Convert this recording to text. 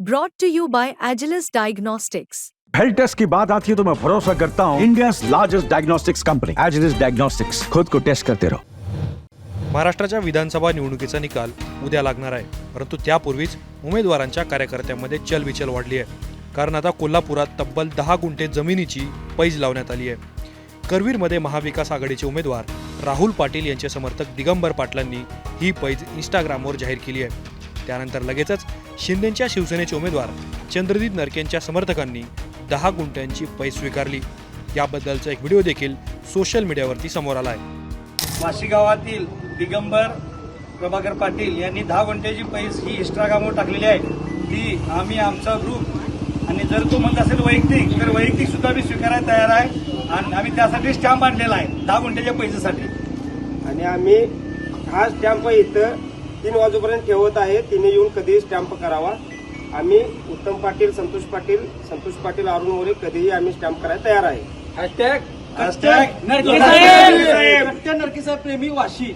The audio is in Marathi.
Brought to you by Agilus Diagnostics. Health test की बात आती है तो मैं भरोसा करता हूँ India largest diagnostics company Agilus diagnostics खुद को टेस्ट करते रहो महाराष्ट्राच्या विधानसभा निवडणुकीचा निकाल उद्या लागणार आहे. परंतु त्यापूर्वीच उमेदवारांच्या कार्यकर्त्यांमध्ये चलबिचल वाढली आहे. कारण आता कोल्हापुरात तब्बल दहा गुंठे जमिनीची पैज लावण्यात आली आहे. करवीरमध्ये महाविकास आघाडीचे उमेदवार राहुल पाटील यांचे समर्थक दिगंबर पाटलांनी ही पैज इंस्टाग्रामवर जाहीर केली आहे. त्यानंतर लगेचच शिंदेच्या शिवसेनेचे उमेदवार चंद्रदीप नरकेंच्या समर्थकांनी दहा गुंठ्यांची पैज स्वीकारली. याबद्दलचा एक व्हिडिओ देखील सोशल मीडियावरती समोर आला आहे वाशी गावातील दिगंबर प्रभाकर पाटील यांनी दहा गुंठ्याची पैस ही इंस्टाग्रामवर टाकलेली आहे. ती आम्ही आमचा ग्रुप आणि जर तो म्हणत असेल वैयक्तिक तर वैयक्तिक सुद्धा मी स्वीकारायला तयार आहे. आणि आम्ही त्यासाठी स्टॅम्प आणलेला आहे दहा गुंठ्याच्या पैसेसाठी आणि आम्ही हा स्टॅम्प इथं तीन वाजूपर्यंत ठेवत आहे. तिने येऊन कधीही स्टॅम्प करावा. आम्ही उत्तम पाटील संतोष पाटील संतोष पाटील अरुण मोरे कधीही आम्ही स्टॅम्प करायला तयार आहे. हॅशटॅग नरके साहेब प्रेमी वाशी.